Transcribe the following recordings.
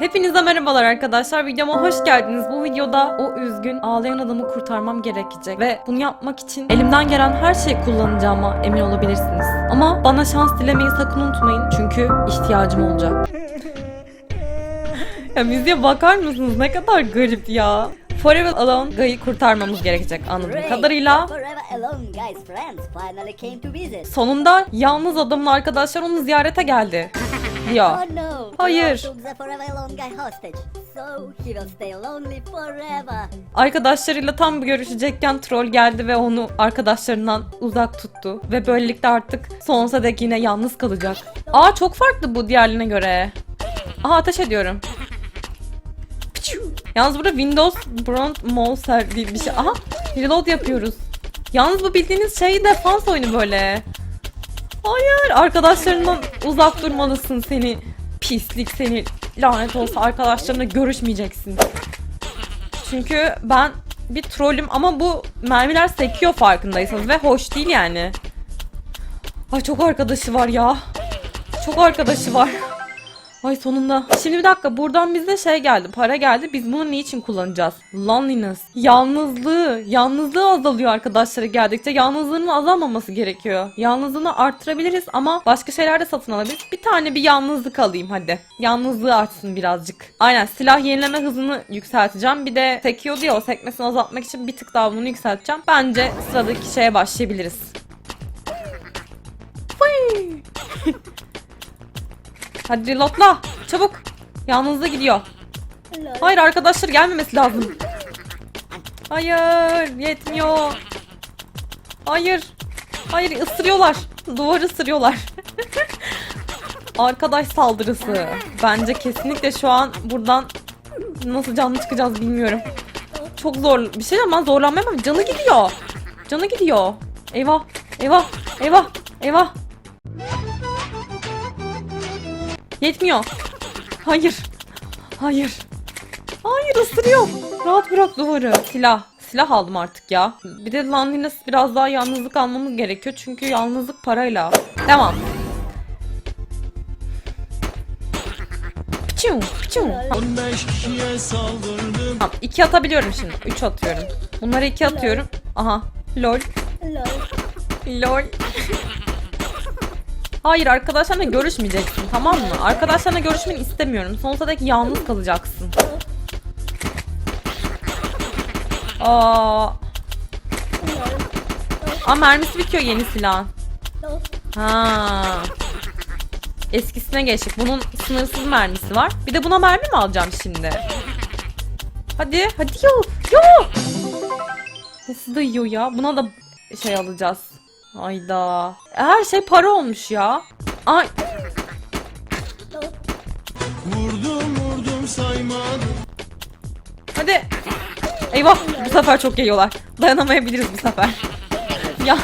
Hepinize merhabalar arkadaşlar. Videoma hoş geldiniz. Bu videoda o üzgün ağlayan adamı kurtarmam gerekecek. Ve bunu yapmak için elimden gelen her şeyi kullanacağıma emin olabilirsiniz. Ama bana şans dilemeyi sakın unutmayın. Çünkü ihtiyacım olacak. ya müziğe bakar mısınız? Ne kadar garip ya. Forever Alone Guy'ı kurtarmamız gerekecek anladığım kadarıyla. Sonunda yalnız adamın arkadaşlar onu ziyarete geldi. Ya. Oh no! Hayır. Arkadaşlarıyla tam görüşecekken troll geldi ve onu arkadaşlarından uzak tuttu. Ve böylelikle artık sonsuza dek yine yalnız kalacak. Aa çok farklı bu diğerlerine göre. Aha ateş ediyorum. Yalnız burada Windows Front Mouse diye bir şey. Aha reload yapıyoruz. Yalnız bu bildiğiniz şey defans oyunu böyle. Hayır arkadaşlarından uzak durmalısın seni. Pislik seni lanet olsa arkadaşlarına görüşmeyeceksin. Çünkü ben bir trollüm ama bu mermiler sekiyor farkındaysanız ve hoş değil yani. Ay çok arkadaşı var ya. Çok arkadaşı var. Ay sonunda. Şimdi bir dakika buradan bize şey geldi. Para geldi. Biz bunu niçin kullanacağız? Loneliness. Yalnızlığı. Yalnızlığı azalıyor arkadaşları geldikçe. Yalnızlığının azalmaması gerekiyor. Yalnızlığını arttırabiliriz ama başka şeyler de satın alabiliriz. Bir tane bir yalnızlık alayım hadi. Yalnızlığı artsın birazcık. Aynen silah yenileme hızını yükselteceğim. Bir de sekiyordu ya o sekmesini azaltmak için bir tık daha bunu yükselteceğim. Bence sıradaki şeye başlayabiliriz. Hadi reloadla. Çabuk. Yalnızlığı gidiyor. Hayır arkadaşlar gelmemesi lazım. Hayır yetmiyor. Hayır. Hayır ısırıyorlar. Duvarı ısırıyorlar. Arkadaş saldırısı. Bence kesinlikle şu an buradan nasıl canlı çıkacağız bilmiyorum. Çok zor bir şey ama zorlanmaya bak. Canı gidiyor. Canı gidiyor. Eyvah. Eyvah. Eyvah. Eyvah. Yetmiyor. Hayır. Hayır. Hayır ısırıyor. Rahat bırak duvarı. Silah. Silah aldım artık ya. Bir de Landines biraz daha yalnızlık almamız gerekiyor. Çünkü yalnızlık parayla. Tamam. Piçu, piçu. 15 kişiye saldırdım. Tamam, iki atabiliyorum şimdi. Üç atıyorum. Bunları iki atıyorum. Aha. Lol. Lol. Lol. Hayır arkadaşlarla görüşmeyeceksin tamam mı? Arkadaşlarla görüşmeni istemiyorum. Sonsuza dek yalnız kalacaksın. Aa. Aa mermisi bitiyor yeni silahın. Lol. Ha. Eskisine geçtik. Bunun sınırsız mermisi var. Bir de buna mermi mi alacağım şimdi? Hadi, hadi yo, yo. Nasıl da yiyor ya? Buna da şey alacağız. Ayda. Her şey para olmuş ya. Ay, Vurdum vurdum saymadım. hadi. Eyvah, bu sefer çok geliyorlar. Dayanamayabiliriz bu sefer. Ya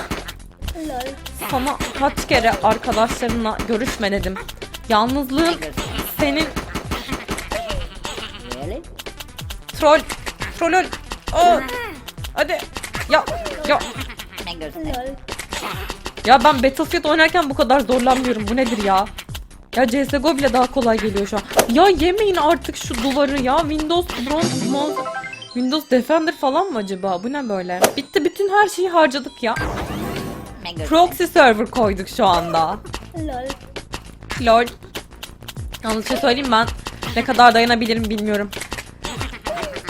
sana kaç kere arkadaşlarınla görüşme dedim. Yalnızlığın senin? Troll. Trollol. Aa. Hadi. Ya. Ya. Ya ben Battlefield oynarken bu kadar zorlanmıyorum. Bu nedir ya? Ya CSGO bile daha kolay geliyor şu an. Ya yemeyin artık şu duvarı ya. Windows Front Mount Windows Defender falan mı acaba? Bu ne böyle? Bitti bütün her şeyi harcadık ya. Proxy server koyduk şu anda. Lol. Lol. Yalnız şey söyleyeyim ben ne kadar dayanabilirim bilmiyorum.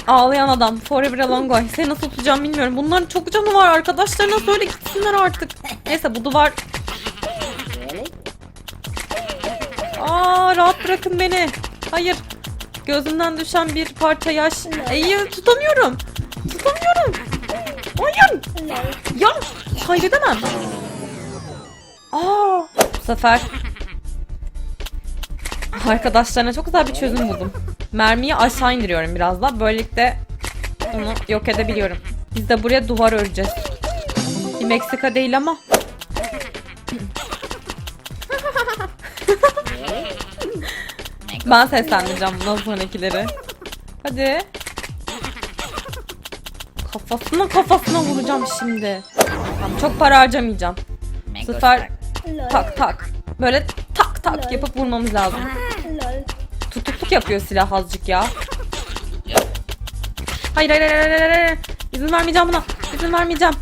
Ağlayan adam. Forever Alone Guy. Seni nasıl tutacağım bilmiyorum. Bunların çok canı var. Arkadaşlarına söyle gitsinler artık. Neyse bu duvar... Aa rahat bırakın beni. Hayır. Gözümden düşen bir parça yaş. İyi tutamıyorum. Tutamıyorum. Hayır. Ya hayır edemem. Aa bu sefer arkadaşlarına çok güzel bir çözüm buldum. Mermiyi aşağı indiriyorum biraz da. Böylelikle onu yok edebiliyorum. Biz de buraya duvar öreceğiz. Bir Meksika değil ama. Ben seslendireceğim bundan sonrakileri. Hadi. Kafasına kafasına vuracağım şimdi. Tamam, çok para harcamayacağım. Bu sefer tak tak. Böyle tak tak yapıp vurmamız lazım. Tutukluk yapıyor silah azıcık ya. Hayır hayır hayır hayır hayır, hayır. İzin vermeyeceğim buna. İzin vermeyeceğim.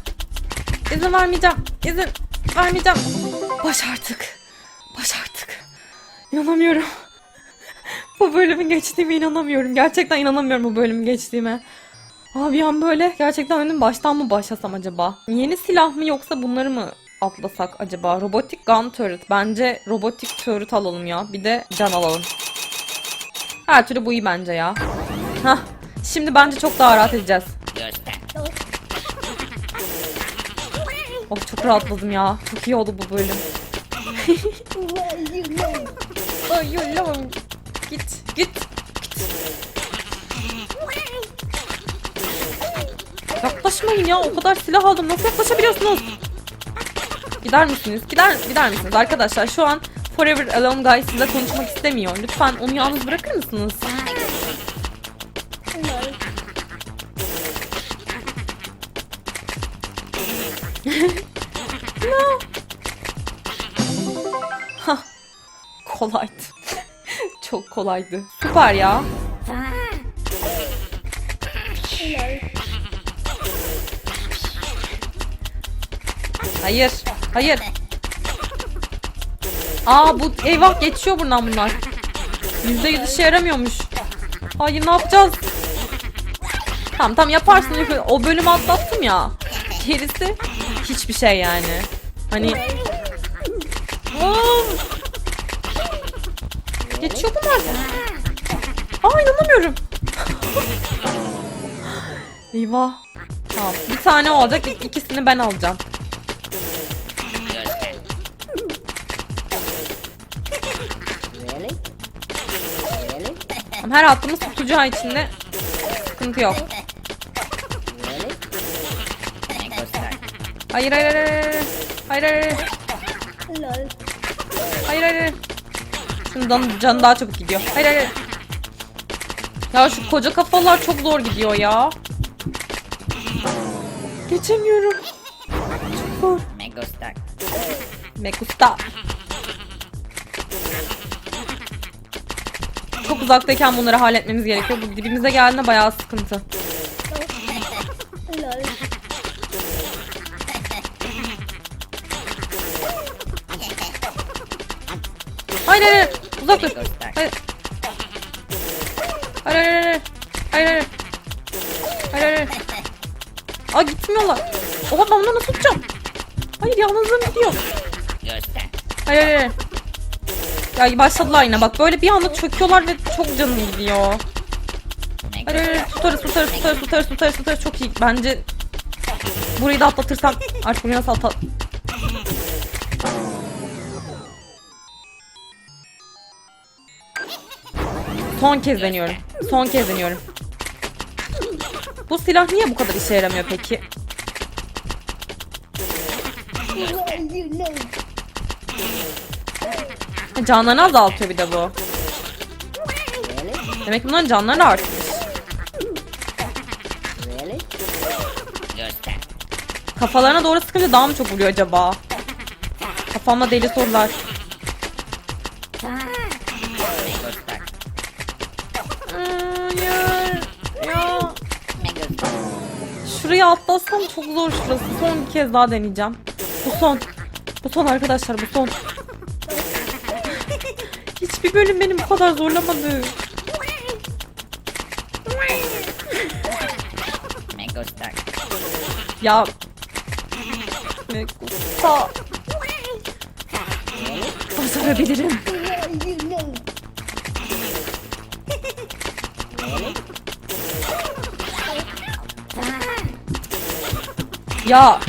İzin vermeyeceğim. İzin vermeyeceğim. Başardık. Başardık. İnanamıyorum. bu bölümün geçtiğime inanamıyorum. Gerçekten inanamıyorum bu bölümün geçtiğime. Abi an böyle gerçekten önüm baştan mı başlasam acaba? Yeni silah mı yoksa bunları mı atlasak acaba? Robotik gun turret. Bence robotik turret alalım ya. Bir de can alalım. Her türlü bu iyi bence ya. Hah. Şimdi bence çok daha rahat edeceğiz. Oh çok rahatladım ya. Çok iyi oldu bu bölüm. Ay Allah'ım. Git, git. Yaklaşmayın ya. O kadar silah aldım. Nasıl yaklaşabiliyorsunuz? Gider misiniz? Gider, gider misiniz? Arkadaşlar şu an Forever Alone Guy size konuşmak istemiyor. Lütfen onu yalnız bırakır mısınız? Kolaydı. Çok kolaydı. Süper ya. Hayır. Hayır. Aa bu eyvah geçiyor buradan bunlar. Yüzde yüz işe yaramıyormuş. Hayır ne yapacağız? Tamam tamam yaparsın. O bölümü atlattım ya. Gerisi hiçbir şey yani. Hani Aa! Geçiyor bunlar. Aa inanamıyorum. Eyvah. Tamam. Bir tane olacak. ik- ikisini ben alacağım. Her attığımız tutacağı içinde sıkıntı yok. Hayır hayır hayır hayır. Hayır hayır hayır. Lol. Hayır hayır hayır. Şundan canı daha çabuk gidiyor. Hayır hayır. Ya şu koca kafalar çok zor gidiyor ya. Geçemiyorum. Çok zor. Me gusta. Çok uzaktayken bunları halletmemiz gerekiyor. Bu dibimize geldiğinde bayağı sıkıntı. Hayır hayır. Uzak dur. Hayır. Hayır hayır hayır. Hayır hayır. Hayır hayır. Aa gitmiyorlar. Oha ben bunu nasıl tutacağım? Hayır yalnızlığım gidiyor. Hayır hayır hayır. Ya başladılar yine bak böyle bir anda çöküyorlar ve çok canım gidiyor. Hayır hayır hayır. tutarız tutarız tutarız tutarız tutarız tutarız çok iyi. Bence burayı da atlatırsam artık burayı nasıl atlat... Son kez deniyorum. Son kez deniyorum. Bu silah niye bu kadar işe yaramıyor peki? Canlarını azaltıyor bir de bu. Demek ki bunların canları artmış. Kafalarına doğru sıkınca daha mı çok vuruyor acaba? Kafamda deli sorular. Şurayı atlasam çok zor şurası. Son bir kez daha deneyeceğim. Bu son. Bu son arkadaşlar bu son. Hiçbir bölüm beni bu kadar zorlamadı. Ya. Me gusta. Başarabilirim. Ya.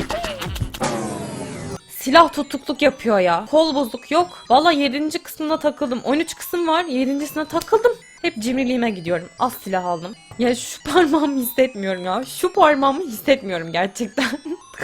Silah tutukluk yapıyor ya. Kol bozuk yok. Valla 7. kısımda takıldım. 13 kısım var. 7.sine takıldım. Hep cimriliğime gidiyorum. Az silah aldım. Ya şu parmağımı hissetmiyorum ya. Şu parmağımı hissetmiyorum gerçekten.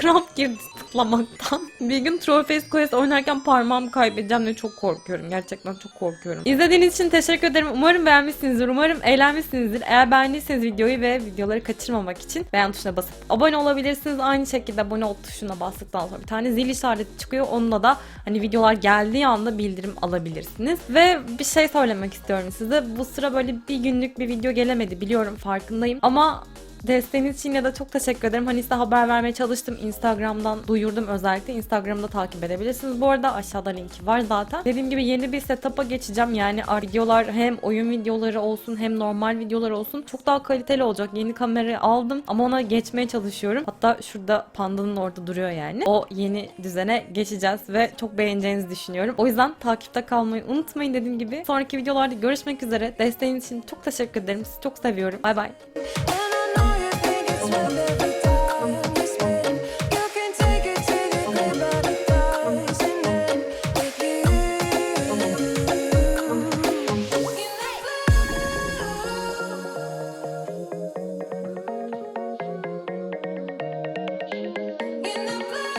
Kramp girdi tıklamaktan. Bir gün Trollface Quest oynarken parmağımı kaybedeceğim diye çok korkuyorum. Gerçekten çok korkuyorum. İzlediğiniz için teşekkür ederim. Umarım beğenmişsinizdir. Umarım eğlenmişsinizdir. Eğer beğendiyseniz videoyu ve videoları kaçırmamak için beğen tuşuna basıp abone olabilirsiniz. Aynı şekilde abone ol tuşuna bastıktan sonra bir tane zil işareti çıkıyor. Onunla da hani videolar geldiği anda bildirim alabilirsiniz. Ve bir şey söylemek istiyorum size. Bu sıra böyle bir günlük bir video gelemedi biliyorum farkındayım. Ama Desteğiniz için ya da çok teşekkür ederim. Hani size haber vermeye çalıştım. Instagram'dan duyurdum özellikle. Instagram'da takip edebilirsiniz. Bu arada aşağıda linki var zaten. Dediğim gibi yeni bir setup'a geçeceğim. Yani videolar hem oyun videoları olsun hem normal videolar olsun. Çok daha kaliteli olacak. Yeni kamerayı aldım ama ona geçmeye çalışıyorum. Hatta şurada pandanın orada duruyor yani. O yeni düzene geçeceğiz ve çok beğeneceğinizi düşünüyorum. O yüzden takipte kalmayı unutmayın dediğim gibi. Sonraki videolarda görüşmek üzere. Desteğiniz için çok teşekkür ederim. Sizi çok seviyorum. Bay bay.